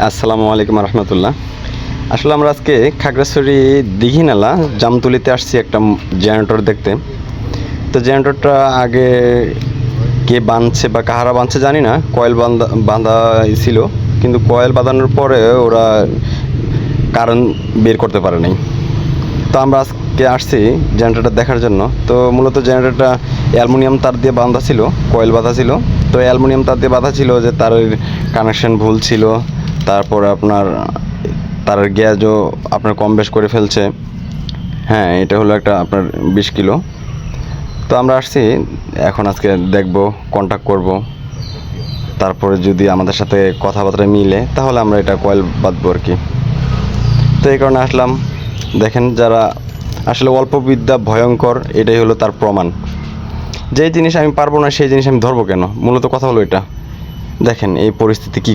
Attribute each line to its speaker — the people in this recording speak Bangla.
Speaker 1: আসসালামু আলাইকুম রহমতুল্লাহ। আসলে আমরা আজকে খাগড়াছড়ি দিঘিনালা জামতুলিতে আসছি একটা জেনারেটর দেখতে। তো জেনারেটরটা আগে কে বাঁধছে বা কাহারা বাঁধছে জানি না, কয়েল বাঁধা বাঁধা ছিল। কিন্তু কয়েল বাঁধানোর পরে ওরা কারণ বের করতে পারে নাই। তো আমরা আজকে আসছি জেনারেটরটা দেখার জন্য। তো মূলত জেনারেটরটা অ্যালুমিনিয়াম তার দিয়ে বাঁধা ছিল, কয়েল বাঁধা ছিল। তো অ্যালুমিনিয়াম তার দিয়ে বাঁধা ছিল যে তার কানেকশন ভুল ছিল তারপর আপনার, তার গ্যাসও আপনার কম বেশ করে ফেলছে। হ্যাঁ এটা হলো একটা আপনার বিশ কিলো। তো আমরা আসছি, এখন আজকে দেখব কন্ট্যাক্ট করব। তারপরে যদি আমাদের সাথে কথাবার্তা মিলে, তাহলে আমরা এটা কয়েল বাঁধবো আর কি। তো এই কারণে আসলাম। দেখেন যারা, আসলে অল্প বিদ্যা ভয়ঙ্কর, এটাই হলো তার প্রমাণ। যেই জিনিস আমি পারব না, সেই জিনিস আমি ধরবো কেন? মূলত কথা হলো এটা। দেখেন এই পরিস্থিতি কি